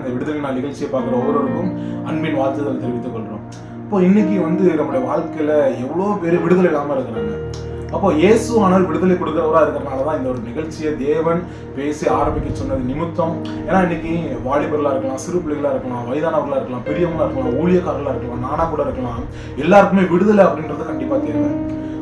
இந்த விடுதலை நாள் நிகழ்ச்சியை பார்க்குற ஒவ்வொருவருக்கும் அன்பின் வாழ்த்துதல் தெரிவித்துக் கொள்கிறோம் இப்போ இன்னைக்கு வந்து நம்மளுடைய வாழ்க்கையில எவ்வளோ பேர் விடுதலை இல்லாமல் இருக்கிறாங்க. அப்போ இயேசுவானவர் விடுதலை கொடுக்குறவராக இருக்கிறனால தான் இந்த ஒரு நிகழ்ச்சியை தேவன் பேசி ஆரம்பிக்க சொன்னது நிமித்தம். ஏன்னா இன்னைக்கு வாலிபர்களாக இருக்கலாம் சிறு பிள்ளைகளா இருக்கலாம் வயதானவர்களாக இருக்கலாம் பெரியவங்களா இருக்கலாம் ஊழியக்காரர்களாக இருக்கலாம் நானா கூட இருக்கலாம். எல்லாருக்குமே விடுதலை அப்படின்றது கண்டிப்பா தேவை.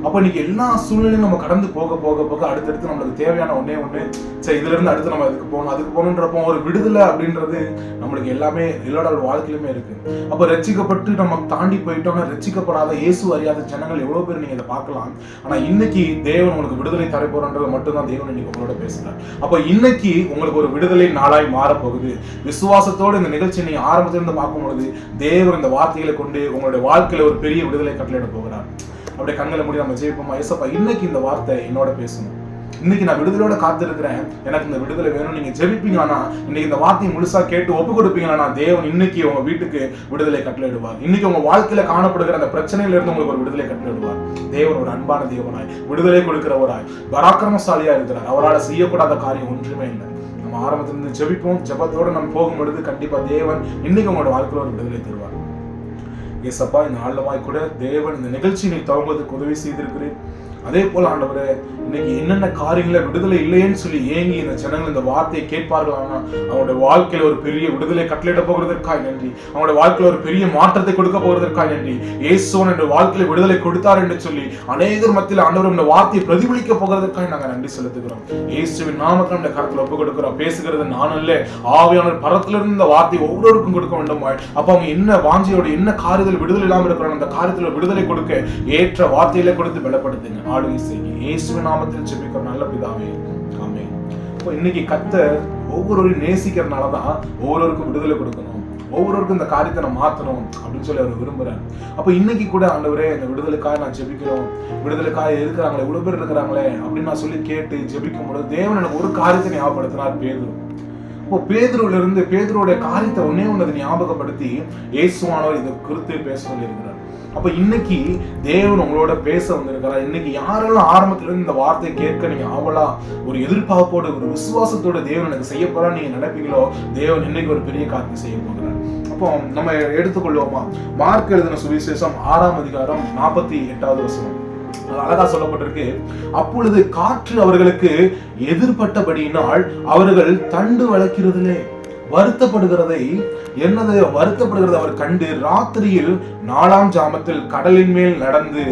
அப்போ இன்னைக்கு எல்லா சூழ்நிலையும் நம்ம கடந்து போக போக போக அடுத்தடுத்து நம்மளுக்கு தேவையான ஒண்ணே ஒன்று சரி இதுல இருந்து அடுத்து நம்ம அதுக்கு போகணும் அதுக்கு போகணுன்றப்போ ஒரு விடுதலை அப்படின்றது நம்மளுக்கு எல்லாமே எல்லாரோட வாழ்க்கையிலுமே இருக்கு. அப்போ ரட்சிக்கப்பட்டு நம்ம தாண்டி போயிட்டோம்னா ரட்சிக்கப்படாத இயேசு அறியாத ஜனங்கள் எவ்வளவு பேர் நீங்க இதை பார்க்கலாம். ஆனா இன்னைக்கு தேவன் உங்களுக்கு விடுதலை தர போறன்றது மட்டும்தான் தேவன் இன்னைக்கு உங்களோட பேசுறார். அப்போ இன்னைக்கு உங்களுக்கு ஒரு விடுதலை நாளாய் மாறப் போகுது விசுவாசத்தோட இந்த நிகழ்ச்சியை நீ ஆரம்பத்திலிருந்து பார்க்கும் பொழுது தேவன் இந்த வார்த்தைகளை கொண்டு உங்களுடைய வாழ்க்கையில ஒரு பெரிய விடுதலை கட்டளையிட போகிறார். அப்படியே கண்களை மூடி நம்ம ஜெயிப்போமா ஏசப்பா இன்னைக்கு இந்த வார்த்தை என்னோட பேசணும். இன்னைக்கு நான் விடுதலையோட காத்திருக்கிறேன். எனக்கு இந்த விடுதலை வேணும். நீங்க ஜெபிப்பீங்க ஆனா இன்னைக்கு இந்த வார்த்தையை முழுசா கேட்டு ஒப்பு கொடுப்பீங்களா தேவன் இன்னைக்கு உங்க வீட்டுக்கு விடுதலை கட்டளையிடுவார். இன்னைக்கு உங்க வாழ்க்கையில காணப்படுகிற அந்த பிரச்சனையில இருந்து உங்களுக்கு ஒரு விடுதலை கட்டளையிடுவார். தேவன் ஒரு அன்பான தேவனாய் விடுதலை கொடுக்கிறவராய் பராக்கிரமசாலியா இருக்கிறார். அவரால் செய்யக்கூடாத காரியம் ஒன்றுமே இல்லை. நம்ம ஆரம்பத்திலிருந்து ஜெபிப்போம். ஜெபத்தோட நம்ம போகும்பொழுது கண்டிப்பா தேவன் இன்னைக்கு உங்களோட வாழ்க்கையில ஒரு விடுதலை தருவார். ஏசப்பா இந்த ஆழமாய் கூட தேவன் இந்த நிகழ்ச்சியை துவங்குவதற்கு உதவி செய்திருக்கிறேன். அதே போல ஆண்டவரே இன்னைக்கு என்னென்ன காரியங்களை விடுதலை இல்லையேன்னு சொல்லி ஏங்கி இந்த ஜனங்கள் இந்த வார்த்தையை கேட்பார்கள் ஆனால் அவங்களுடைய வாழ்க்கையில ஒரு பெரிய விடுதலை கட்டளையிட போகிறதற்காய் நன்றி அவங்களுடைய வாழ்க்கையில ஒரு பெரிய மாற்றத்தை கொடுக்க போகிறதற்காய் நன்றி இயேசுவன் என்ற வாழ்க்கையில விடுதலை கொடுத்தார் என்று சொல்லி அநேகர் மத்தியில் ஆண்டவர் இந்த வார்த்தையை பிரதிபலிக்க போகிறதற்காக நாங்க நன்றி செலுத்துகிறோம். இயேசுவின் நாமத்தில் இந்த கருத்தில் ஒப்புக் கொடுக்கிறோம். பேசுகிறது நான் அல்ல ஆவியானவர் பரத்திலிருந்து இந்த வார்த்தையை ஒவ்வொருவருக்கும் கொடுக்க வேண்டும். அப்ப அவங்க என்ன வாஞ்சியோட என்ன காரியத்தில் விடுதலை இல்லாமல் இருக்கிறாங்க அந்த காரியத்தில் விடுதலை கொடுக்க ஏற்ற வார்த்தையில கொடுத்து பலப்படுத்துங்க. ஆளுகை செய்யுங்க. இயேசு நாமத்தில் ஜெபிக்கிற நல்ல பிதாவே ஆமே இப்போ இன்னைக்கு கத்தர் ஒவ்வொருவரையும் நேசிக்கிறனால தான் ஒவ்வொருவருக்கும் விடுதலை கொடுக்கணும். ஒவ்வொருவருக்கும் இந்த காரியத்தை நான் மாத்தணும் அப்படின்னு சொல்லி அவர் விரும்புகிறேன் அப்போ இன்னைக்கு கூட ஆண்டவரே இந்த விடுதலுக்காக நான் ஜெபிக்கிறோம். விடுதலுக்காக இருக்கிறாங்களே இவ்வளோ பேர் இருக்கிறாங்களே அப்படின்னு நான் சொல்லி கேட்டு ஜெபிக்கும் பொழுது தேவன் எனக்கு ஒரு காரியத்தை ஞாபகப்படுத்தினார் பேதுரு. இப்போ பேதுருவிலிருந்து இருந்து பேதுருடைய காரியத்தை ஒன்னே ஒன்று ஞாபகப்படுத்தி இயேசுவானவர் இதை குறித்து பேச சொல்லியிருக்கிறார். அப்போ இன்னைக்கு தேவன் உங்களோட பேச வந்திருக்கிறார். இன்னைக்கு யாரெல்லாம் ஆரம்பத்துல இருந்து இந்த வார்த்தையை கேட்க நீங்க ஆவலா ஒரு எதிர்பார்ப்போட ஒரு விசுவாசத்தோட தேவன் எனக்கு செய்ய போறா நீங்க நினைப்பீங்களோ தேவன் இன்னைக்கு ஒரு பெரிய காரியத்தை செய்ய போகிறார். அப்போ நம்ம எடுத்துக்கொள்வோமா? மார்க் எழுதின சுவிசேஷம் ஆறாம் அதிகாரம் நாற்பத்தி எட்டாவது வசனம். அழகா சொல்லப்பட்டிருக்கு. அப்பொழுது காற்று அவர்களுக்கு எதிர்பட்டபடியினால் அவர்கள் தண்டு வளர்க்கிறதுலே வருத்தப்படுகிறதை என்னது வருத்தப்படுகிறது அவர் கண்டு ராத்திரியில் நாலாம் ஜாமத்தில் கடலின் மேல் நடந்து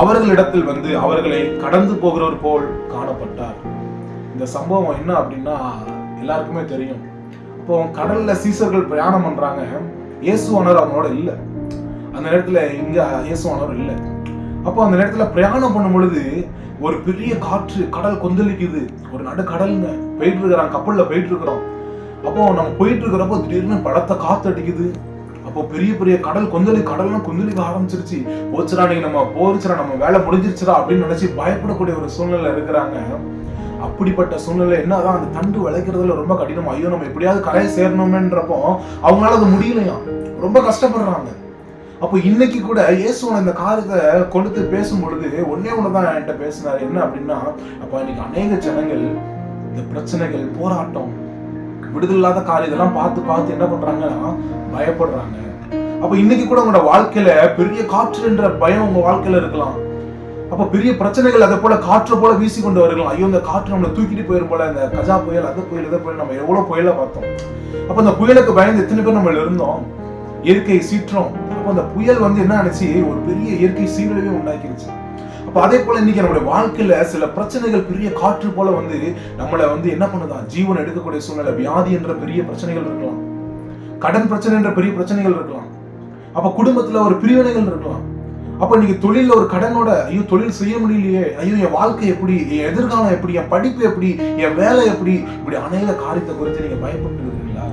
அவர்களிடத்தில் வந்து அவர்களை கடந்து போகிறவர் போல் காணப்பட்டார். இந்த சம்பவம் என்ன அப்படின்னா எல்லாருக்குமே தெரியும். இப்போ கடல்ல சீசர்கள் பிரயாணம் பண்றாங்க. இயேசுவானவர் அவங்களோட இல்லை. அந்த நேரத்துல இங்க இயேசுவானவர் இல்லை. அப்போ அந்த நேரத்துல பிரயாணம் பண்ணும் பொழுது ஒரு பெரிய காற்று கடல் கொந்தளிக்குது. ஒரு நடு போயிட்டு இருக்கிறான் கப்பல்ல போயிட்டு இருக்கிறோம். அப்போ நம்ம போயிட்டு இருக்கிறப்போ திடீர்னு படத்தை காத்து அடிக்குது. அப்போ பெரிய பெரிய கடல் கொந்தளி கடல்லாம் கொந்தளிக்க ஆரம்பிச்சிருச்சு. போச்சுடா நீங்க நம்ம போச்சுடா நம்ம வேலை முடிஞ்சிருச்சுடா அப்படின்னு நினைச்சு பயப்படக்கூடிய ஒரு சூழ்நிலை இருக்கிறாங்க. அப்படிப்பட்ட சூழ்நிலை என்னதான் அந்த தண்டு விளைக்கிறதுல ரொம்ப கடினம். ஐயோ நம்ம எப்படியாவது கரையை சேரணுமேன்றப்போ அவங்களால அது முடியலையா? ரொம்ப கஷ்டப்படுறாங்க. அப்போ இன்னைக்கு கூட இயேசுவன் இந்த காரியத்தை கொடுத்து பேசும் பொழுது ஒன்னே தான் என்கிட்ட பேசினார். என்ன அப்படின்னா அப்போ இன்னைக்கு அநேக ஜனங்கள் இந்த பிரச்சனைகள் போராட்டம் விடுதல் இல்லாத காரியம் இதெல்லாம் பார்த்து பார்த்து என்ன பண்றாங்கன்னா பயப்படுறாங்க. அப்ப இன்னைக்கு கூட உங்களோட வாழ்க்கையில பெரிய காற்று என்ற பயம் உங்க வாழ்க்கையில இருக்கலாம். அப்ப பெரிய பிரச்சனைகள் அதை போல காற்று போல வீசி கொண்டு வரலாம். ஐயோ இந்த காற்று நம்மளை தூக்கிட்டு போயிரும் போல இந்த கஜா புயல் அந்த புயல் இதை புயல் நம்ம எவ்வளவு புயலை பார்த்தோம். அப்ப அந்த புயலுக்கு பயந்து எத்தனை பேர் நம்ம இருந்தோம்? இயற்கை சீற்றம். அப்ப அந்த புயல் வந்து என்ன நினைச்சு ஒரு பெரிய இயற்கை சீரழிவை உண்டாக்கிருச்சு. அப்ப அதே போல இன்னைக்கு நம்மளுடைய வாழ்க்கையில சில பிரச்சனைகள் பெரிய காற்று போல வந்து நம்மளை வந்து என்ன பண்ணுதான் ஜீவன் எடுக்கக்கூடிய சூழ்நிலை வியாதி என்ற பெரிய பிரச்சனைகள் இருக்கலாம். கடன் பிரச்சனை என்ற பெரிய பிரச்சனைகள் இருக்கலாம். அப்ப குடும்பத்துல ஒரு பிரிவினைகள் இருக்கலாம். அப்ப நீங்க தொழில ஒரு கடனோட ஐயோ தொழில் செய்ய முடியலையே ஐயோ என் வாழ்க்கை எப்படி என் எதிர்காலம் எப்படி என் படிப்பு எப்படி என் வேலை எப்படி இப்படி அநேக காரியத்தை குறித்து நீங்க பயப்பட்டு இருக்கீங்களா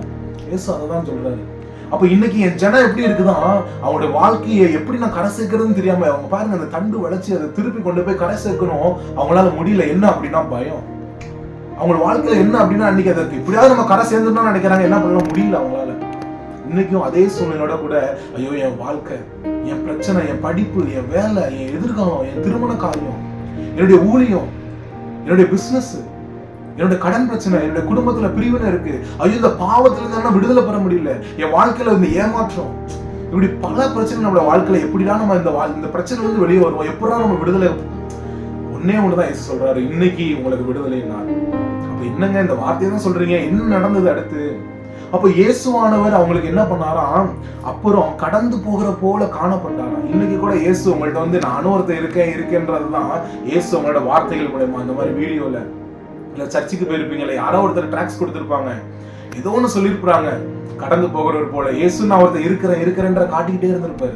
ஏசு அதை தான் சொல்றாரு. அப்ப இன்னைக்கு என் ஜனம் எப்படி இருக்குதான் அவங்களுடைய வாழ்க்கையை எப்படி நான் கரை சேர்க்கறதுன்னு தெரியாம அவங்க பாருங்க அந்த தண்டு வளைச்சு அதை திருப்பி கொண்டு போய் கரை சேர்க்கணும். அவங்களால முடியல. என்ன அப்படின்னா பயம். அவங்களோட வாழ்க்கையில என்ன அப்படின்னா அன்னைக்கு அதற்கு எப்படியாவது நம்ம கரை சேர்ந்துட்டோம்னு நினைக்கிறாங்க. என்ன பண்ண முடியல அவங்களால. இன்னைக்கும் அதே சூழ்நிலையோட கூட ஐயோ என் வாழ்க்கை என் பிரச்சனை என் படிப்பு என் வேலை என் எதிர்காலம் என் திருமண காரியம் என்னுடைய ஊழியம் என்னுடைய பிசினஸ் என்னோட கடன் பிரச்சனை என்னோட குடும்பத்துல பிரிவினை இருக்கு. ஐயோ இந்த பாவத்துல இருந்து விடுதலை பெற முடியல. என் வாழ்க்கையில இந்த ஏமாற்றம். இப்படி பல பிரச்சனை நம்மளோட வாழ்க்கையில எப்படிலாம் நம்ம இந்த வாழ் இந்த பிரச்சனை வந்து வெளியே வருவோம்? எப்படா நம்ம விடுதலை ஒன்னே ஒண்ணுதான் இயேசு சொல்றாரு. இன்னைக்கு உங்களுக்கு விடுதலை நாள். அப்ப என்னங்க இந்த வார்த்தையை தான் சொல்றீங்க? என்ன நடந்தது அடுத்து? அப்ப இயேசுவானவர் அவங்களுக்கு என்ன பண்ணாராம் அப்புறம் கடந்து போகிற போல காணப்பட்டாராம் இன்னைக்கு கூட இயேசு உங்கள்ட்ட வந்து நானும் ஒருத்தர் இருக்கேன் இருக்கேன்றதுதான் இயேசு உங்களோட வார்த்தைகள் மூலயமா. இந்த மாதிரி வீடியோல இல்லை சர்ச்சுக்கு போயிருப்பீங்களே யாரோ ஒருத்தர் ட்ராக்ஸ் கொடுத்துருப்பாங்க. ஏதோ ஒன்று சொல்லியிருப்பாங்க கடந்து போகிறவர் போல. இயேசு நான் ஒருத்தர் இருக்கிறேன் இருக்கிறேன்ற காட்டிக்கிட்டே இருந்திருப்பாரு.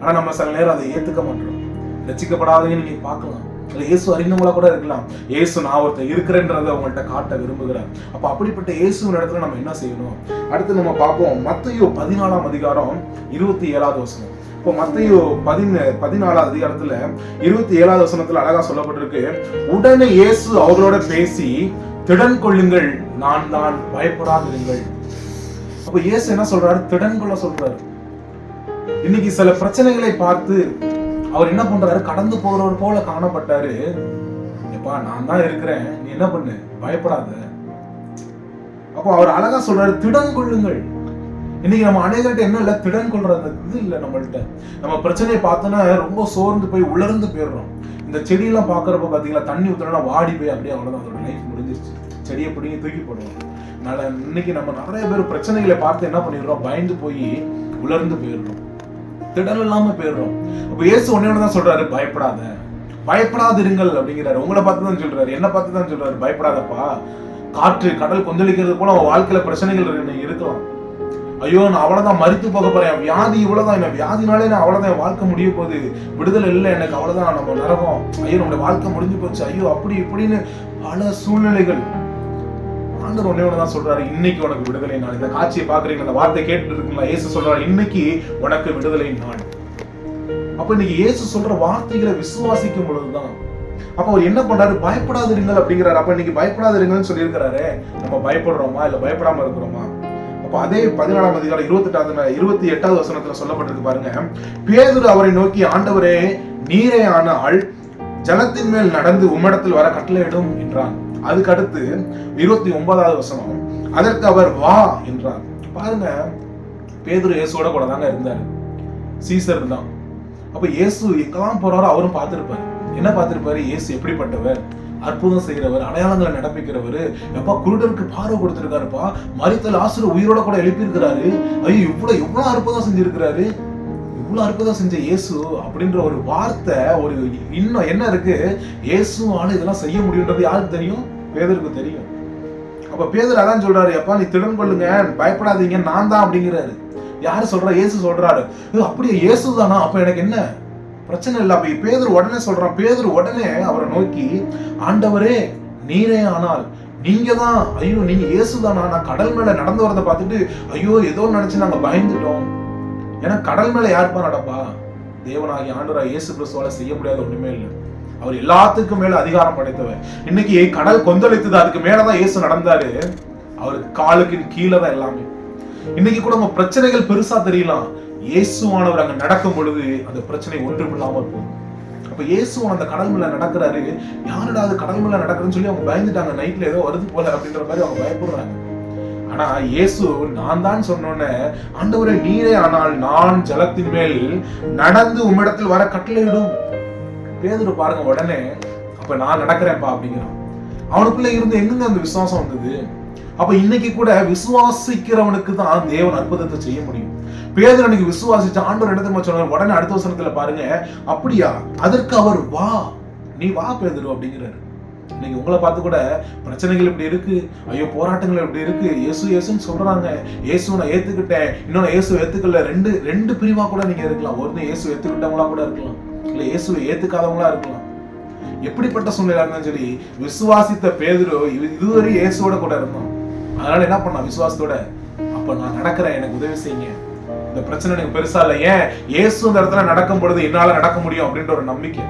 ஆனால் நம்ம சில நேரம் அதை ஏற்றுக்க மாட்டோம். ரசிக்கப்படாதீங்கன்னு நீங்கள் பார்க்கலாம். இல்லை இயேசு அறிந்தவங்களா கூட இருக்கலாம். இயேசு நான் ஒருத்தர் இருக்கிறேன்றதை அவங்கள்ட்ட காட்ட விரும்புகிறார். அப்போ அப்படிப்பட்ட இயேசுவின் இடத்துல நம்ம என்ன செய்யணும்? அடுத்து நம்ம பார்ப்போம். மத்தையோ பதினாலாம் அதிகாரம் இருபத்தி ஏழாவது வசனம். இப்போ மத்தையோ பதின பதினாலாவது அதிகாரத்துல இருபத்தி ஏழாவது வசனத்துல அழகா சொல்லப்பட்டிருக்கு. உடனே இயேசு அவர்களோட பேசி திடன் கொள்ளுங்கள் நான் தான் பயப்படாதிருங்கள். அப்ப இயேசு என்ன சொல்றாரு? திடன் கொள்ள சொல்றாரு. இன்னைக்கு சில பிரச்சனைகளை பார்த்து அவர் என்ன பண்றாரு? கடந்து போறவர் போல காணப்பட்டாரு. எப்பா நான் தான் இருக்கிறேன். நீ என்ன பண்ணு? பயப்படாத. அப்போ அவர் அழகா சொல்றாரு திடன் கொள்ளுங்கள். இன்னைக்கு நம்ம அநேகர்கிட்ட என்ன இல்லை? திடன் கொள்ற அந்த இது இல்லை நம்மள்கிட்ட நம்ம பிரச்சனையை பார்த்தோன்னா ரொம்ப சோர்ந்து போய் உலர்ந்து போயிடுறோம். இந்த செடியெல்லாம் பார்க்குறப்ப பார்த்தீங்களா தண்ணி ஊற்றுனா வாடி போய் அப்படியே அவ்வளோதான் அதோட லைஃப் முடிஞ்சிருச்சு. செடியை பிடிங்கி தூக்கி போடுவோம். அதனால இன்னைக்கு நம்ம நிறைய பேர் பிரச்சனைகளை பார்த்து என்ன பண்ணிடுறோம்? பயந்து போய் உலர்ந்து போயிடுறோம். திடல் இல்லாம போயிடுறோம். அப்போ இயேசு ஒன்னே தான் சொல்றாரு பயப்படாத. பயப்படாதிருங்கள் அப்படிங்கிறாரு. உங்களை பார்த்து தான் சொல்றாரு. என்ன பார்த்து தான் சொல்றாரு பயப்படாதப்பா. காற்று கடல் கொந்தளிக்கிறது போல அவன் வாழ்க்கையில பிரச்சனைகள் இருக்கலாம். ஐயோ நான் அவ்வளோதான் மறித்து போக போறேன். வியாதி இவ்வளோதான் என்ன வியாதினாலே நான் அவ்வளோதான் வாழ்க்கை முடிய போகுது. விடுதலை இல்லை. எனக்கு அவ்வளோதான் நம்ம நரகம். ஐயோ நம்மளுடைய வாழ்க்கை முடிஞ்சு போச்சு. ஐயோ அப்படி இப்படின்னு பல சூழ்நிலைகள். ஆண்டவர் ஒன்னே தான் சொல்றாரு. இன்னைக்கு உனக்கு விடுதலை நாள். இந்த காட்சியை பாக்குறீங்க அந்த வார்த்தை கேட்டு இருக்குங்களா இயேசு சொல்றாரு இன்னைக்கு உனக்கு விடுதலை நாள். அப்ப இன்னைக்கு ஏசு சொல்ற வார்த்தைகளை விசுவாசிக்கும் பொழுதுதான். அப்ப அவர் என்ன பண்றாரு? பயப்படாதிருங்கள் அப்படிங்கிறாரு. அப்ப இன்னைக்கு பயப்படாதிருங்கள்னு சொல்லியிருக்கிறாரு. நம்ம பயப்படுறோமா? இல்ல பயப்படாம இருக்கிறோமா? அப்போ அதே பதினாலாம் அதிகாரம் இருபத்தெட்டாவது இருபத்தி எட்டாவது வசனத்துல சொல்லப்பட்டிருக்கு பாருங்க. பேதுரு அவரை நோக்கி ஆண்டவரே நீரே ஆனால் ஜலத்தின் மேல் நடந்து உம்மிடத்தில் வர கட்டளையிடும் என்றான். அதுக்கு அடுத்து இருபத்தி ஒன்பதாவது வசனம் அதற்கு அவர் வா என்றார் பாருங்க பேதுரு இயேசுவோட கூட தாங்க இருந்தாரு. சீசர் தான். அப்ப இயேசு எங்கெல்லாம் போறாரோ அவரும் பார்த்திருப்பாரு. என்ன பார்த்திருப்பாரு? இயேசு எப்படிப்பட்டவர்? அற்புதம் செய்கிறவர் அடையாளங்களை நடப்பிக்கிறவர். எப்பா குருடருக்கு பார்வை கொடுத்துருக்காருப்பா. மரித்த லாசரு உயிரோட கூட எழுப்பியிருக்கிறாரு. ஐயோ இவ்வளோ எவ்வளோ அற்புதம் செஞ்சிருக்கிறாரு. இவ்வளோ அற்புதம் செஞ்ச இயேசு அப்படின்ற ஒரு வார்த்தை ஒரு இன்னும் என்ன இருக்கு? இயேசுவால இதெல்லாம் செய்ய முடியுன்றது யாருக்கு தெரியும்? பேதருக்கு தெரியும். அப்ப பேதர் அதான் சொல்றாரு அப்பா நீ திடன் கொள்ளுங்க பயப்படாதீங்க நான் தான் அப்படிங்கிறாரு. யாரு சொல்றா? இயேசு சொல்றாரு. அப்படியே இயேசு தானா? அப்ப எனக்கு என்ன? பிரச்சனை இல்லை. அப்போ பேதர் உடனே சொல்கிறான் பேதர் உடனே அவரை நோக்கி ஆண்டவரே நீரே ஆனால் நீங்க தான் ஐயோ நீங்க இயேசுதானா? நான் கடல் மேல நடந்து வரதை பார்த்துட்டு ஐயோ ஏதோ நினைச்சு நாங்க பயந்துட்டோம். ஏன்னா கடல் மேல யாருப்பா நடப்பா? தேவனாகி ஆண்டவரா இயேசு கிறிஸ்துவால செய்ய முடியாத ஒண்ணுமே இல்லை. அவர் எல்லாத்துக்கும் மேல அதிகாரம் படைத்தவர். இன்னைக்கு கடல் கொந்தளித்தது அதுக்கு மேலதான் இயேசு நடந்தாரு. அவருக்கு காலுக்கு கீழே தான் எல்லாமே. இன்னைக்கு கூட நம்ம பிரச்சனைகள் பெருசா தெரியலாம். இயேசுவானவர் அங்கே நடக்கும் பொழுது அந்த பிரச்சனை ஒன்றும் போகும். அப்போ இயேசுவன் அந்த கடல் மேல நடக்கிறாரு. யாருடா அது கடல் மேல நடக்குதுன்னு சொல்லி அவங்க பயந்துட்டாங்க. நைட்ல ஏதோ வருது போல அப்படின்ற மாதிரி அவங்க பயப்படுறாங்க. ஆனா இயேசு நான் தான் சொன்னோன்னே ஆண்டவரே நீரே ஆனால் நான் ஜலத்தின் மேல் நடந்து உம்மிடத்தில் வர கட்டளையிடும் பேதுரு பாருங்க உடனே அப்ப நான் நடக்கிறேன்ப்பா அப்படிங்கிறான். அவனுக்குள்ள இருந்து எங்கெங்க அந்த விசுவாசம் வந்தது? அப்ப இன்னைக்கு கூட விசுவாசிக்கிறவனுக்கு தான் தேவன் அற்புதத்தை செய்ய முடியும். பேதர் அன்னைக்கு விசுவாசிச்ச ஆண்டவர் இடத்துல சொன்னார் உடனே அடுத்த வசனத்துல பாருங்க. அப்படியா அதற்கு அவர் வா. நீ வா பேதரு அப்படிங்கிறாரு. இன்னைக்கு உங்களை பார்த்து கூட பிரச்சனைகள் இப்படி இருக்கு. ஐயோ போராட்டங்கள் இப்படி இருக்கு. இயேசு இயேசுன்னு சொல்றாங்க. இயேசு நான் ஏத்துக்கிட்டேன். இன்னொன்னு இயேசு ஏத்துக்கல. ரெண்டு ரெண்டு பிரிவா கூட நீங்க இருக்கலாம். ஒன்று இயேசு ஏத்துக்கிட்டவங்களா கூட இருக்கலாம். இல்ல இயேசுவை ஏத்துக்காதவங்களா இருக்கலாம். எப்படிப்பட்ட சூழ்நிலை இருந்தாலும் சரி விசுவாசித்த பேதுரு இது- இதுவரை இயேசுவோட கூட இருந்தோம் அதனால என்ன பண்ணா விசுவாசத்தோட அப்ப நான் நடக்கிறேன். எனக்கு உதவி செய்யுங்க. இந்த பிரச்சனை எனக்கு பெருசா இல்லை. ஏன்? இயேசு இந்த இடத்துல நடக்கும் பொழுது என்னால நடக்க முடியும் அப்படின்ற ஒரு நம்பிக்கை.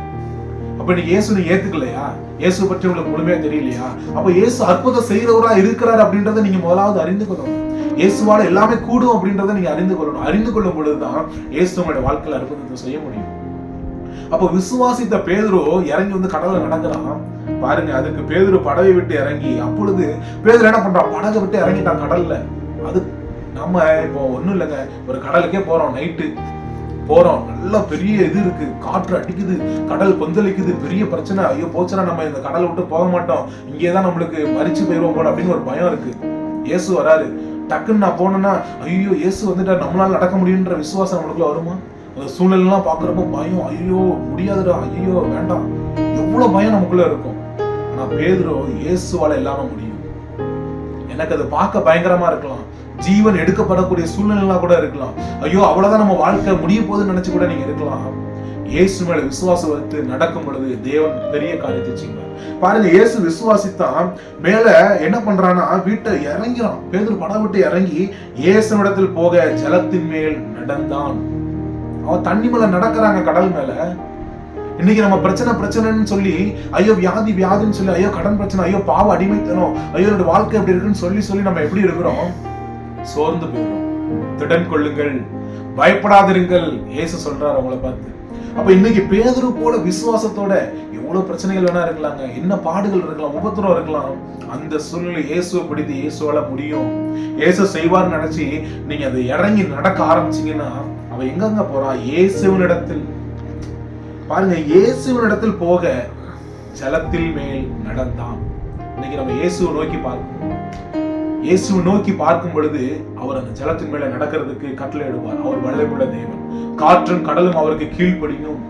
அப்ப நீ இயேசு ஏத்துக்கலையா? இயேசு பற்றி உங்களுக்கு முழுமையா தெரியலையா? அப்ப இயேசு அற்புதம் செய்யறவரா இருக்கிறார் அப்படின்றத நீங்க முதலாவது அறிந்து கொள்ளணும். இயேசுவால எல்லாமே கூடும் அப்படின்றத நீங்க அறிந்து கொள்ளணும். அறிந்து கொள்ளும் பொழுதுதான் இயேசு உங்களுடைய வாழ்க்கையில அற்புதத்தை செய்ய முடியும். அப்போ விசுவாசித்த பேதுரு இறங்கி வந்து கடல்ல நடக்கிறான் பாருங்க அதுக்கு பேதுரு படவை விட்டு இறங்கி அப்பொழுது பேதுரு என்ன பண்றான்? படகை விட்டு இறங்கிட்டான் கடல்ல. அது நம்ம இப்போ ஒன்றும் இல்லைங்க. ஒரு கடலுக்கே போகிறோம் நைட்டு போகிறோம் நல்ல பெரிய இது இருக்கு. காற்று அடிக்குது கடல் கொந்தளிக்குது. பெரிய பிரச்சனை. ஐயோ போச்சுன்னா நம்ம இந்த கடலை விட்டு போக மாட்டோம். இங்கே தான் நம்மளுக்கு மறிச்சு போயிடுவோம் போல அப்படின்னு ஒரு பயம் இருக்கு. இயேசு வராரு. டக்குன்னு நான் போனேன்னா ஐயோ இயேசு வந்துட்டா நம்மளால நடக்க முடியுன்ற விசுவாசம் நம்மளுக்குள்ள வருமா? அந்த சூழ்நிலைலாம் பார்க்குறப்போ பயம். ஐயோ முடியாதுடா. ஐயோ வேண்டாம். எவ்வளோ பயம் நமக்குள்ள இருக்கும். ஆனால் பேதுரு இயேசுவால இல்லாமல் முடியும். எனக்கு அது பார்க்க பயங்கரமா இருக்கலாம். ஜீவன் எடுக்கப்படக்கூடிய சூழ்நிலைலாம் கூட இருக்கலாம். ஐயோ அவ்வளவுதான் நம்ம வாழ்க்கை முடிய போகுதுன்னு நினைச்சு கூட நீங்க இருக்கலாம். இயேசு மேல விசுவாசம் வைத்து நடக்கும் பொழுது தேவன் பெரிய காரியத்தை செய்வார். பாருங்க இயேசு விசுவாசித்தான் மேல என்ன பண்றான்னா வீட்டை இறங்கிறான். பேதர் படம் விட்டு இறங்கி இயேசுனிடத்தில் போக ஜலத்தின் மேல் நடந்தான். அவன் தண்ணி மேல நடக்கிறாங்க கடல் மேல. இன்னைக்கு நம்ம பிரச்சனை பிரச்சனைன்னு சொல்லி ஐயோ வியாதி வியாதின்னு சொல்லி ஐயோ கடன் பிரச்சனை ஐயோ பாவ அடிமைத்தனம் ஐயோ என்னோட வாழ்க்கை எப்படி இருக்குன்னு சொல்லி சொல்லி நம்ம எப்படி இருக்கிறோம்? சோர்ந்து போயிடும். திடன் கொள்ளுங்கள். பயப்படாதிருங்கள். ஏசு சொல்றாரு அவங்கள பார்த்து. அப்ப இன்னைக்கு பேதுரு போல விசுவாசத்தோட எவ்வளவு பிரச்சனைகள் வேணா இருக்கலாங்க என்ன பாடுகள் இருக்கலாம் உபத்திரம் இருக்கலாம். அந்த சூழ்நிலை இயேசுவை பிடித்து இயேசுவால முடியும். இயேசு செய்வார்னு நினைச்சு நீங்க அதை இறங்கி நடக்க ஆரம்பிச்சீங்கன்னா அவ எங்கங்க போறா? இயேசுவனிடத்தில். பாருங்க இயேசுவனிடத்தில் போக ஜலத்தில் மேல் நடந்தான். இன்னைக்கு நம்ம இயேசுவை நோக்கி பார்க்கணும். இயேசுவை நோக்கி பார்க்கும் பொழுது அவர் அந்த ஜலத்தின் மேல நடக்கிறதுக்கு கட்டளை இடுவார். அவர் வல்லமுள்ள தேவன். காற்றும் கடலும் அவருக்கு கீழ்ப்படியும்.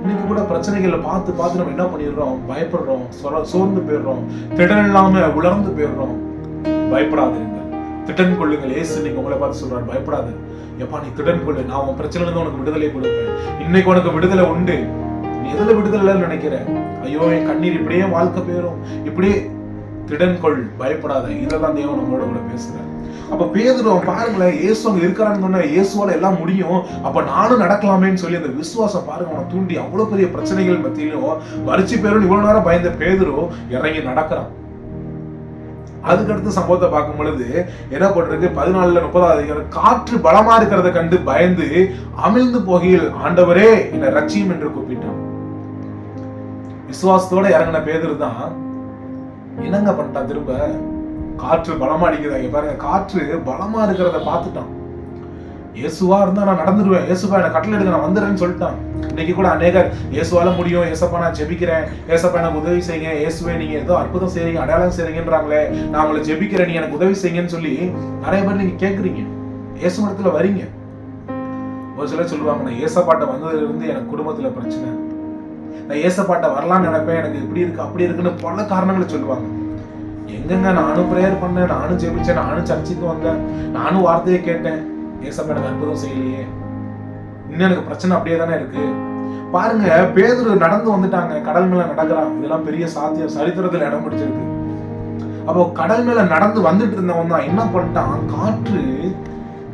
இன்னைக்கு கூட பிரச்சனைகளை பார்த்து பார்த்து நம்ம என்ன பண்ணிடுறோம்? பயப்படுறோம். சோர்ந்து போயிடுறோம். திடன் இல்லாம உலர்ந்து போயிடுறோம். பயப்படாதீங்க திடன் கொள்ளுங்கள். ஏசு நீங்க உங்களை பார்த்து சொல்றாரு பயப்படாது. எப்பா நீ திடன் கொள்ளு. நான் உன் பிரச்சனை இருந்து உனக்கு விடுதலை கொடுப்பேன். இன்னைக்கு உனக்கு விடுதலை உண்டு. நீ எதுல விடுதலை நினைக்கிற? ஐயோ என் கண்ணீர் இப்படியே வாழ்க்கை போயிடும் இப்படியே திடன்கொள் பயப்படாத. இதெல்லாம் தேவன் நம்மளோட கூட பேசுறாரு. அப்ப பேதுரும் பாருங்களேன் இயேசு அங்க இருக்கிறான்னு சொன்ன இயேசுவால எல்லாம் முடியும். அப்ப நானும் நடக்கலாமேன்னு சொல்லி அந்த விசுவாசம் பாருங்க அவனை தூண்டி அவ்வளவு பெரிய பிரச்சனைகள் மத்தியிலும் வரிச்சு பேரும் இவ்வளவு நேரம் பயந்த பேதுரு இறங்கி நடக்கிறான். அதுக்கடுத்து சம்பவத்தை பார்க்கும் பொழுது என்ன பண்றது? பதினாலுல முப்பதாவது அதிகாரம் காற்று பலமா இருக்கிறத கண்டு பயந்து அமிழ்ந்து போகையில் ஆண்டவரே என்னை ரட்சியம் என்று கூப்பிட்டான். விசுவாசத்தோட இறங்கின பேதர் தான் என்னங்க பண்ணிட்டான் திரும்ப. காற்று பலமா அடிக்குதா பாருங்க காற்று பலமா இருக்கிறத பார்த்துட்டான். இயேசுவா இருந்தா நான் நடந்துருவேன். இயேசுவா என்ன கட்டளை எடுக்க நான் வந்துடுறேன்னு சொல்லிட்டான். இன்னைக்கு கூட அநேகர் இயேசுவால முடியும் ஏசப்பா நான் ஜெபிக்கிறேன். ஏசப்பா எனக்கு உதவி செய்யுங்க இயேசுவே நீங்க ஏதோ அற்புதம் செய்றீங்க அடையாளம் செய்றீங்கன்றாங்களே. நான் உங்களை ஜெபிக்கிறேன் நீங்க எனக்கு உதவி செய்யுங்கன்னு சொல்லி நிறைய பேர் நீங்க கேக்குறீங்க. இயேசு இடத்துல வரீங்க. ஒரு சிலர் சொல்லுவாங்க நான் ஏசப்பாட்ட வந்ததுல இருந்து எனக்கு குடும்பத்துல பிரச்சனை. நான் ஏசப்பாட்ட வரலாம்னு நினைப்பேன். எனக்கு இப்படி இருக்கு அப்படி இருக்குன்னு பல காரணங்களை சொல்லுவாங்க. எங்கெங்க நானும் ப்ரேயர் பண்ணேன் நானும் ஜெபிச்சேன் நானும் சர்ச்சைக்கு வந்தேன் நானும் வார்த்தையை கேட்டேன். ஏசப்பா எனக்கு அற்புதம் செய்யலையே. இன்னும் எனக்கு பிரச்சனை அப்படியே தானே இருக்கு. பாருங்க பேதர் நடந்து வந்துட்டாங்க கடல் மேல நடக்கிறான். இதெல்லாம் பெரிய சாத்தியம். சரித்திரத்துல இடம் பிடிச்சிருக்கு. அப்போ கடல் மேல நடந்து வந்துட்டு இருந்தவன் தான் என்ன பண்ணிட்டான்? காற்று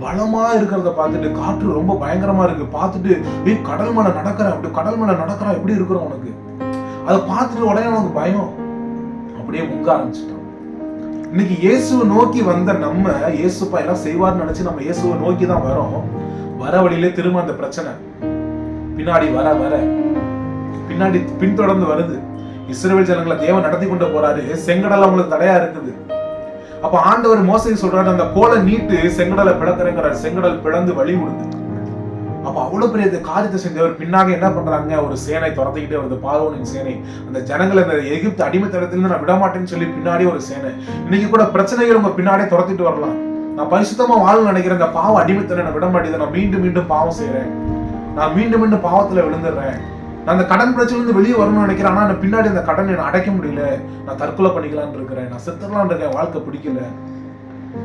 பலமா இருக்கிறத பார்த்துட்டு காற்று ரொம்ப பயங்கரமா இருக்கு. பார்த்துட்டு ஏய் கடல் மலை நடக்கிற? அப்படி கடல் மலை நடக்கிறா? எப்படி இருக்கிறோம் உனக்கு? அதை பார்த்துட்டு உடனே உனக்கு பயம். அப்படியே முங்க ஆரம்பிச்சிட்டோம் இன்னைக்கு இயேசுவை நோக்கி வந்த நம்ம இயேசுப்பா எல்லாம் செய்வார்னு நினைச்சு நம்ம இயேசுவை நோக்கி தான் வரோம். வர வழியிலே திரும்ப அந்த பிரச்சனை. பின்னாடி வர வர. பின்னாடி பின்தொடர்ந்து வருது. இஸ்ரேல் ஜனங்களை தேவன் நடத்தி கொண்டு போறாரு. செங்கடல் அவங்களுக்கு தடையா இருக்குது. அப்ப ஆண்டவர் மோசடி சொல்றாரு அந்த கோலை நீட்டு செங்கடலை பிளக்கிறேங்கிறார் செங்கடல் பிளந்து வழி விடுது அப்ப அவ்வளவு பெரிய காரியத்தை செஞ்சவர் பின்னாக என்ன பண்றாங்க? ஒரு சேனை துரத்திக்கிட்டே வருது. பார்வோனின் சேனை. அந்த ஜனங்களை இந்த எகிப்து அடிமைத்தனத்திலிருந்து நான் விடமாட்டேன்னு சொல்லி பின்னாடி ஒரு சேனை. இன்னைக்கு கூட பிரச்சனைகள் உங்க பின்னாடியே துரத்திட்டு வரலாம். நான் பரிசுத்தமா வாழ நினைக்கிறேன். இந்த பாவம் அடிமைத்தனை நான் விட மாட்டேங்குது. நான் மீண்டும் மீண்டும் பாவம் செய்யறேன் நான் மீண்டும் மீண்டும் பாவத்துல விழுந்துடுறேன். நான் அந்த கடன் பிரச்சனையிலிருந்து வெளியே வரணும்னு நினைக்கிறேன். ஆனா பின்னாடி அந்த கடன் என்ன அடைக்க முடியல. நான் தற்கொலை பண்ணிக்கலாம்னு இருக்கிறேன். நான் செத்துடலாம்னு இருக்கேன். வாழ்க்கை பிடிக்கல.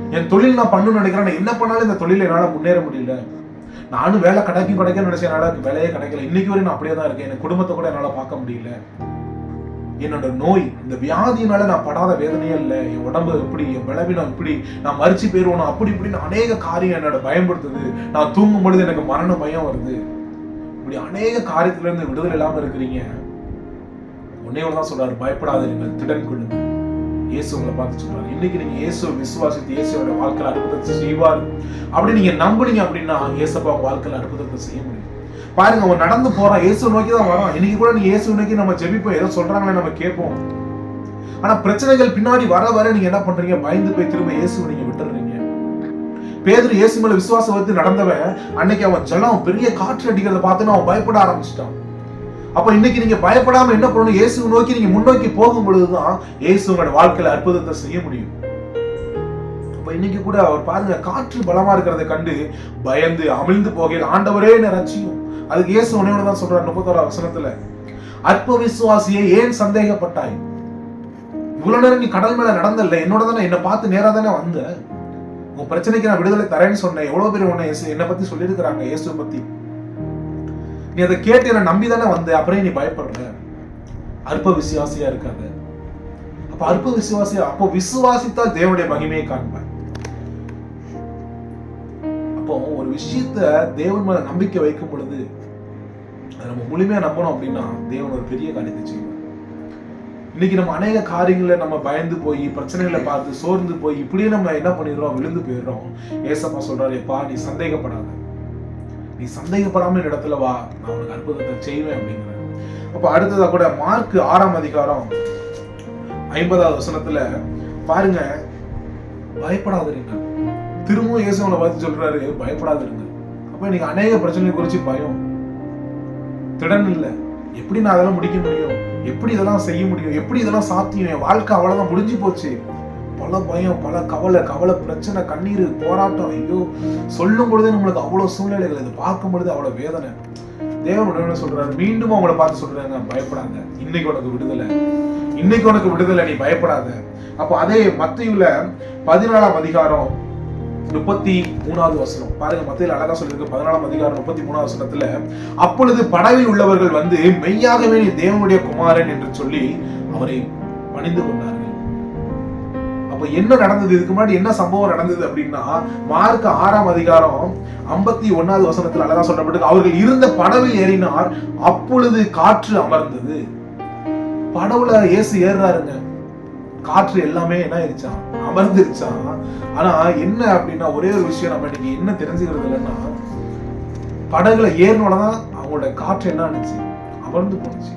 என் தொழில் நான் பண்ணணும்னு நினைக்கிறேன். நான் என்ன பண்ணாலும் இந்த தொழில என்னால முன்னேற முடியல. நானும் வேலை கிடைக்கும் கிடைக்க நினைச்சேன். என்னால வேலையே கிடைக்கல. இன்னைக்கு வரையும் நான் அப்படியே தான் இருக்கேன். என் குடும்பத்தை கூட என்னால பார்க்க முடியல. என்னோட நோய் இந்த வியாதியினால நான் படாத வேதனையே இல்லை. என் உடம்பு எப்படி என் விளவினம் இப்படி நான் மறிச்சு போயிடுவோம் அப்படி இப்படின்னு அநேக காரியம் என்னோட பயன்படுத்துது. நான் தூங்கும் பொழுது எனக்கு மரண பயம் வருது. இப்படி அநேக காரியத்துல இருந்து விடுதலை இல்லாம இருக்கிறீங்க. ஒன்னே தான் சொல்றாரு பயப்படாதீர்கள் திடன் கொள்ளுங்க இயேசு உங்களை பார்த்து சொல்றாரு இன்னைக்கு நீங்க இயேசுவை விசுவாசித்து இயேசுவோட வாழ்க்கையில் அற்புதத்தை செய்வார். அப்படி நீங்க நம்புனீங்க அப்படின்னா இயேசப்பா வாழ்க்கையில் அற்புதத்தை செய்ய முடியும். பாருங்க அவன் நடந்து போறான் இயேசு நோக்கி தான் வரான். இன்னைக்கு கூட நீ இயேசு நோக்கி நம்ம ஜெபிப்போம் ஏதோ சொல்றாங்களே நம்ம கேட்போம். ஆனா பிரச்சனைகள் பின்னாடி வர வர நீங்க என்ன பண்றீங்க? பயந்து போய் திரும்ப இயேசுவை நீங்க விட்டுறீங்க. பேதர் இயேசு மேல விசுவாசம் வந்து நடந்தவன் அன்னைக்கு அவன் ஜலம் பெரிய காற்று அடிக்கிறத பார்த்துன்னு அவன் பயப்பட ஆரம்பிச்சிட்டான். அப்ப இன்னைக்கு நீங்க பயப்படாம என்ன பண்ணணும்? இயேசுவை நோக்கி நீங்க முன்னோக்கி போகும் பொழுதுதான் இயேசு உங்களோட வாழ்க்கையில அற்புதத்தை செய்ய முடியும். அப்ப இன்னைக்கு கூட அவர் பாருங்க காற்று பலமா இருக்கிறத கண்டு பயந்து அமிழ்ந்து போகையில் ஆண்டவரே என்ன ரச்சியும் அதுக்கு இயேசு உனையோட தான் சொல்றார் முப்பத்தோரா வசனத்துல. அற்ப விசுவாசியை ஏன் சந்தேகப்பட்டாய்? இவ்வளவு நேரம் நீ கடல் மேல நடந்தல்ல என்னோட தானே என்னை பார்த்து நேரா தானே வந்த? உன் பிரச்சனைக்கு நான் விடுதலை தரேன்னு சொன்னேன். எவ்வளவு பேர் உன்னை இயேசு என்னை பத்தி சொல்லியிருக்கிறாங்க இயேசு பத்தி? நீ அதை கேட்டு என்னை நம்பி தானே வந்த. அப்புறம் நீ பயப்படுற? அற்ப விசுவாசியா இருக்காத. அப்ப அற்ப விசுவாசியா அப்போ விசுவாசித்தால் தேவனுடைய மகிமையை காண்பாய். அப்போ ஒரு விஷயத்த தேவன் மேல நம்பிக்கை வைக்கும் பொழுது அதை நம்ம முழுமையா நம்பணும் அப்படின்னா தேவன் ஒரு பெரிய காரியத்தை செய்வோம் இன்னைக்கு நம்ம அநேக காரியங்களை நம்ம பயந்து போய் பிரச்சனைகளை பார்த்து சோர்ந்து போய் இப்படியே நம்ம என்ன பண்ணிடுறோம்? விழுந்து போயிடுறோம். ஏசப்பா சொல்றாரு எப்பா நீ சந்தேகப்படாத. நீ சந்தேகப்படாம இந்த இடத்துல வா. நான் உனக்கு அற்புதத்தை செய்வேன் அப்படிங்கிறேன் அப்ப அடுத்ததா கூட மார்க் ஆறாம் அதிகாரம் ஐம்பதாவது வசனத்துல பாருங்க பயப்படாதீங்க. திரும்பவும் இயேசு அவனை பார்த்து சொல்றாரு பயப்படாதீங்க. அப்ப நீங்க அநேக பிரச்சனை குறிச்சு பயம். திடன் இல்லை. எப்படி நான் அதெல்லாம் முடிக்க முடியும்? எப்படி இதெல்லாம் செய்ய முடியும்? எப்படி இதெல்லாம் சாத்தியம்? என் வாழ்க்கை அவ்வளோதான் முடிஞ்சு போச்சு. பல பயம் பல கவலை கவலை பிரச்சனை கண்ணீர் போராட்டம். ஐயோ சொல்லும் பொழுதே நம்மளுக்கு அவ்வளோ சூழ்நிலைகள். இது பார்க்கும் பொழுது அவ்வளோ வேதனை. தேவன் உடனே சொல்றாரு? மீண்டும் அவங்கள பார்த்து சொல்றாங்க பயப்படாத. இன்னைக்கு உனக்கு விடுதலை. இன்னைக்கு உனக்கு விடுதலை நீ பயப்படாத. அப்போ அதே மத்தியுல பதினாலாம் அதிகாரம் முப்பத்தி மூணாவது வசனம். பாருங்க மத்தியில் அழகா சொல்லியிருக்கு. பதினாலாம் அதிகாரம் முப்பத்தி மூணாவது வசனத்துல அப்பொழுது படவில் உள்ளவர்கள் வந்து மெய்யாகவே நீ தேவனுடைய குமாரன் என்று சொல்லி அவரை பணிந்து கொண்டார்கள். அப்ப என்ன நடந்தது? இதுக்கு முன்னாடி என்ன சம்பவம் நடந்தது அப்படின்னா மார்க் ஆறாம் அதிகாரம் ஐம்பத்தி ஒன்னாவது வசனத்துல அழகா சொல்லப்பட்டு அவர்கள் இருந்த படவில் ஏறினார். அப்பொழுது காற்று அமர்ந்தது. படவுல இயேசு ஏறுறாருங்க. காற்று எல்லாமே என்ன ஆயிடுச்சான் அமர்ந்துருச்சான் ஆனா என்ன அப்படின்னா ஒரே ஒரு விஷயம் நம்ம இன்னைக்கு என்ன தெரிஞ்சுக்கிறது இல்லைன்னா படகுல ஏறினோடதான் அவங்களோட காற்று என்ன ஆனிச்சு? அமர்ந்து போனுச்சு.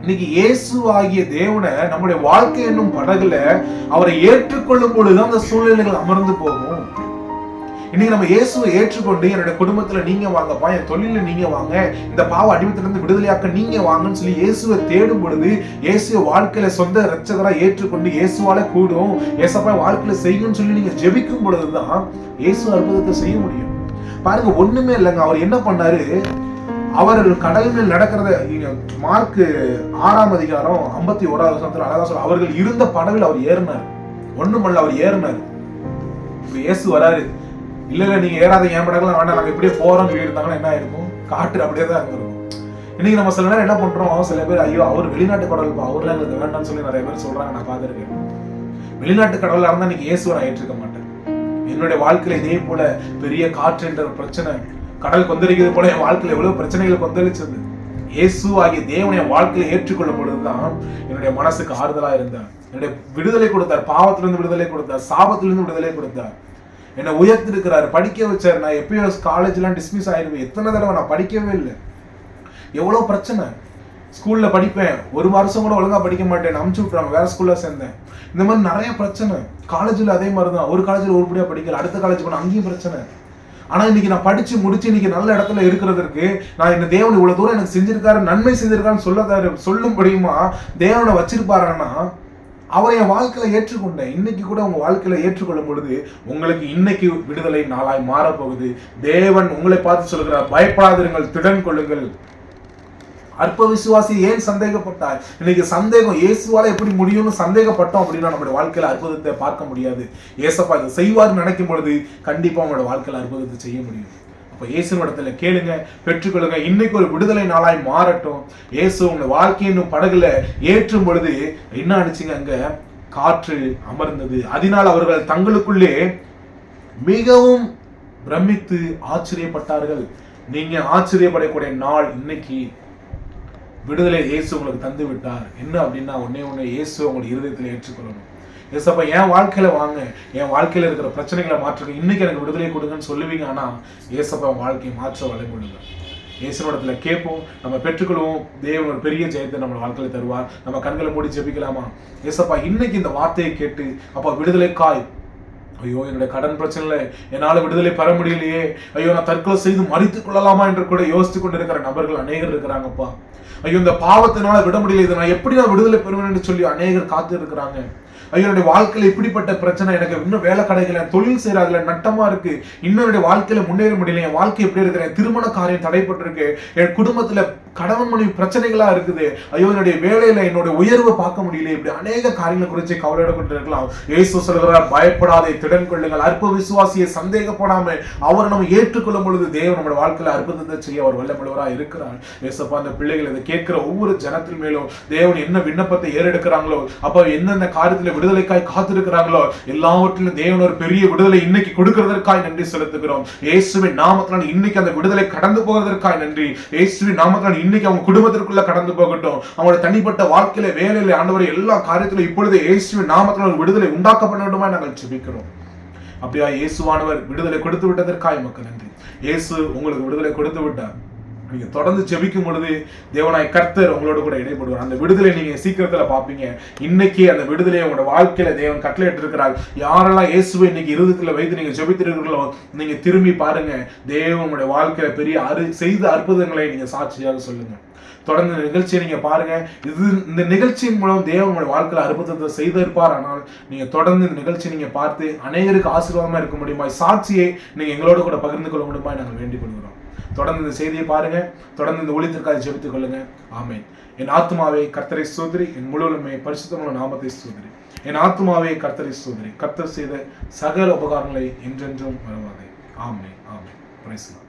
இன்னைக்கு இயேசு ஆகிய தேவனை நம்முடைய வாழ்க்கை என்னும் படகுல அவரை ஏற்றுக்கொள்ளும் பொழுதுதான் அந்த சூழ்நிலைகள் அமர்ந்து போகும். இன்னைக்கு நம்ம இயேசுவை ஏற்றுக்கொண்டு என்னுடைய குடும்பத்துல நீங்க வாங்கப்பா என் தொழில நீங்க வாங்க இந்த பாவ அடிமத்திலிருந்து விடுதலையாக்க நீங்க வாங்கன்னு சொல்லி இயேசுவை தேடும் பொழுது இயேசுவை வாழ்க்கையில சொந்த ரச்சகரா ஏற்றுக்கொண்டு இயேசுவால கூடும். ஏசப்பா வாழ்க்கையில செய்யும்னு சொல்லி நீங்க ஜெபிக்கும் பொழுதுதான் இயேசு அற்புதத்தை செய்ய முடியும். பாருங்க ஒண்ணுமே இல்லைங்க. அவர் என்ன பண்ணாரு? அவர் கடல் மேல் நடக்கிறத மார்க் ஆறாம் அதிகாரம் ஐம்பத்தி ஓராவது வருஷத்துல அழகா சொல்ல அவர்கள் இருந்த படவில் அவர் ஏறினார். ஒண்ணுமல்ல அவர் ஏறினார். இப்ப இயேசு வராரு. இல்ல இல்ல நீங்க ஏறாத ஏன் படகுலாம் வேண்டாம். நாங்க இப்படியே போறோம் சொல்லி இருந்தாங்கன்னா என்ன ஆயிருக்கும்? காற்று அப்படியே தான் இருந்திருக்கும். இன்னைக்கு நம்ம சில நேரம் என்ன பண்றோம்? சில பேர் ஐயோ அவர் வெளிநாட்டு கடவுள் அவர்லாம் எங்களுக்கு வேண்டாம்னு சொல்லி நிறைய பேர் சொல்றாங்க. நான் பார்த்துருக்கேன். வெளிநாட்டு கடவுளா இருந்தா நீங்க இயேசுவை ஆகிட்டு ஏற்றுக்க மாட்டேன் என்னுடைய வாழ்க்கையில இதே போல பெரிய காற்று என்ற ஒரு பிரச்சனை கடல் கொந்தளிக்கிறது போல என் வாழ்க்கையில எவ்வளவு பிரச்சனைகள் கொந்தளிச்சது. இயேசு ஆகிய தேவனை என் வாழ்க்கையில ஏற்றுக்கொள்ளும் பொழுதுதான் என்னுடைய மனசுக்கு ஆறுதலா இருந்தார். என்னுடைய விடுதலை கொடுத்தார். பாவத்திலிருந்து விடுதலை கொடுத்தார். சாபத்திலிருந்து விடுதலை கொடுத்தார். என்னை உயர்த்திருக்கிறாரு. படிக்க வச்சார். நான் எப்பயோ காலேஜ்லாம் டிஸ்மிஸ் ஆயிருவேன். எத்தனை தடவை நான் படிக்கவே இல்லை. எவ்வளோ பிரச்சனை. ஸ்கூலில் படிப்பேன். ஒரு வருஷம் கூட ஒழுங்காக படிக்க மாட்டேன் அமுச்சு விட்றாங்க வேறு ஸ்கூல்ல சேர்ந்தேன். இந்த மாதிரி நிறைய பிரச்சனை. காலேஜில் அதே மாதிரி தான். ஒரு காலேஜில் ஒருபடியாக படிக்கல. அடுத்த காலேஜ் போனால் அங்கேயும் பிரச்சனை. ஆனால் இன்னைக்கு நான் படித்து முடிச்சு இன்னைக்கு நல்ல இடத்துல இருக்கிறதுக்கு நான் இந்த தேவன் இவ்வளோ தூரம் எனக்கு செஞ்சிருக்காரு நன்மை செஞ்சிருக்காருன்னு சொல்ல சொல்லும்படியுமா தேவனை வச்சிருப்பாருன்னா அவரை என் வாழ்க்கையில ஏற்றுக்கொண்டேன். இன்னைக்கு கூட உங்க வாழ்க்கையில ஏற்றுக்கொள்ளும் பொழுது உங்களுக்கு இன்னைக்கு விடுதலை நாளாய் மாறப்போகுது. தேவன் உங்களை பார்த்து சொல்கிறார் பயப்படாதிருங்கள் திடன் கொள்ளுங்கள். அற்ப விசுவாசி ஏன் சந்தேகப்பட்டார்? இன்னைக்கு சந்தேகம் இயேசுவால எப்படி முடியும்னு சந்தேகப்பட்டோம் அப்படின்னா நம்மளுடைய வாழ்க்கையில அற்புதத்தை பார்க்க முடியாது. ஏசப்பா இதை செய்வார்னு நினைக்கும் பொழுது கண்டிப்பா உங்களோட வாழ்க்கையில அற்புதத்தை செய்ய முடியும். இப்போ இயேசு கேளுங்க பெற்றுக்கொள்ளுங்க. இன்னைக்கு ஒரு விடுதலை நாளாய் மாறட்டும். இயேசு உங்க வாழ்க்கையின் படகுல ஏற்றும் பொழுது என்ன ஆனிச்சுங்க அங்க? காற்று அமர்ந்தது. அதனால் அவர்கள் தங்களுக்குள்ளே மிகவும் பிரமித்து ஆச்சரியப்பட்டார்கள். நீங்க ஆச்சரியப்படக்கூடிய நாள் இன்னைக்கு. விடுதலை இயேசு உங்களுக்கு தந்து விட்டார் என்ன அப்படின்னா ஒன்னே ஒண்ணு இயேசு உங்களுடைய இருதயத்தில் ஏற்றுக்கொள்ளணும். ஏசப்பா என் வாழ்க்கையில் வாங்க. என் வாழ்க்கையில் இருக்கிற பிரச்சனைகளை மாற்றுங்க. இன்றைக்கி எனக்கு விடுதலை கொடுங்கன்னு சொல்லுவீங்க. ஆனால் ஏசப்பா வாழ்க்கையை மாற்ற வலை கொள்ளுங்க இயேசுனிடத்துல கேட்போம். நம்ம பெற்றுக்கொள்வோம். தேவன் ஒரு பெரிய ஜெயத்தை நம்ம வாழ்க்கையில் தருவார். நம்ம கண்களை மூடி ஜெபிக்கலாமா? ஏசப்பா இன்னைக்கு இந்த வார்த்தையை கேட்டு அப்பா விடுதலைக்காய். ஐயோ என்னுடைய கடன் பிரச்சனையில் என்னால் விடுதலை பெற முடியலையே. ஐயோ நான் தற்கொலை செய்து மறித்து கொள்ளலாமா என்று கூட யோசித்து கொண்டிருக்கிற நபர்கள் அநேகர் இருக்கிறாங்கப்பா. ஐயோ இந்த பாவத்தினால விட முடியல இதை நான் எப்படி நான் விடுதலை பெறுவேன் என்று சொல்லி அநேகர் காத்து இருக்கிறாங்க என்னுடைய வாழ்க்கையில இப்படிப்பட்ட பிரச்சனை எனக்கு இன்னும் வேலை கிடைக்கல தொழில் செய்யறாங்கல நட்டமாக இருக்கு. இன்னும் என்னுடைய வாழ்க்கையில முன்னேற முடியல என் வாழ்க்கை எப்படி இருக்கிறேன் திருமண காரியம் தடைப்பட்டிருக்கு என் குடும்பத்துல கணவன் மனைவி பிரச்சனைகளா இருக்குது. ஐயோ என்னுடைய வேலையில என்னுடைய உயர்வை பார்க்க முடியல. இப்படி அநேக காரியங்களை குறித்து கவலையோட கொண்டு இருக்கலாம் ஏசு சொல்கிறார் பயப்படாதே திடன் கொள்ளுங்கள். அற்ப விசுவாசியை சந்தேகப்படாம அவர் நம்ம ஏற்றுக்கொள்ளும் பொழுது தேவன் நம்முடைய வாழ்க்கையில அற்புதத்தை செய்ய அவர் வல்லமுள்ளவராக இருக்கிறார். ஏசப்பா அந்த பிள்ளைகள் இதை கேட்கிற ஒவ்வொரு ஜனத்தின் மேலும் தேவன் என்ன விண்ணப்பத்தை ஏறெடுக்கிறாங்களோ அப்ப என்னென்ன காரியத்துல விடுதலைக்காய் காத்திருக்கிறாங்களோ எல்லாவற்றிலும் தேவன் ஒரு பெரிய விடுதலை இன்னைக்கு கொடுக்கிறதற்காய் நன்றி செலுத்துகிறோம். இயேசுவின் நாமத்தினால் இன்னைக்கு அந்த விடுதலை கடந்து போவதற்காய் நன்றி. இயேசுவின் நாமத்தினால் இன்னைக்கு அவங்க குடும்பத்திற்குள்ள கடந்து போகட்டும். அவங்களோட தனிப்பட்ட வாழ்க்கையில வேலையில ஆண்டவர் எல்லா காரியத்திலும் இப்பொழுது இயேசுவின் நாமத்தில் ஒரு விடுதலை உண்டாக்கப்பட வேண்டுமா நாங்கள் ஜெபிக்கிறோம். அப்படியா இயேசுவானவர் விடுதலை கொடுத்து விட்டதற்காய் மக்கள் நன்றி. இயேசு உங்களுக்கு விடுதலை கொடுத்து விட்டார். நீங்கள் தொடர்ந்து ஜெபிக்கும் பொழுது தேவனாய் கர்த்தர் உங்களோட கூட இடைப்படுவார் அந்த விடுதலை நீங்கள் சீக்கிரத்தில் பார்ப்பீங்க. இன்னைக்கு அந்த விடுதலையை உங்களோட வாழ்க்கையில் தேவன் கட்டளையிட்டு இருக்கிறார் யாரெல்லாம் இயேசுவை இன்னைக்கு இருதத்தில் வைத்து நீங்கள் ஜெபித்திருக்கிறீர்களோ நீங்கள் திரும்பி பாருங்க. தேவன் உங்களுடைய வாழ்க்கையில் பெரிய அரு செய்த அற்புதங்களை நீங்கள் சாட்சியாக சொல்லுங்கள் தொடர்ந்து நிகழ்ச்சியை நீங்கள் பாருங்கள் இது இந்த நிகழ்ச்சியின் மூலம் தேவனுடைய வாழ்க்கையில் அற்புதத்தை செய்திருப்பார். ஆனால் நீங்கள் தொடர்ந்து இந்த நிகழ்ச்சியை நீங்கள் பார்த்து அநேகருக்கு ஆசீர்வாதமாக இருக்க முடியுமா சாட்சியை நீங்கள் எங்களோட கூட பகிர்ந்து கொள்ள முடியுமா நாங்கள் வேண்டிக் கொள்கிறோம். தொடர்ந்து இந்த செய்தியை பாருங்க. தொடர்ந்து இந்த ஒளித்திற்காக ஜெபித்துக் கொள்ளுங்க. ஆமேன். என் ஆத்மாவை கர்த்தரை சோதரி என் முழுவலுமே பரிசுத்தமான நாமத்தை சோதரி என் ஆத்மாவை கர்த்தரை சோதரி கர்த்தர் செய்த சகல உபகாரங்களை என்றென்றும் வருவாதே ஆமே ஆமே பிரைஸ்லாம்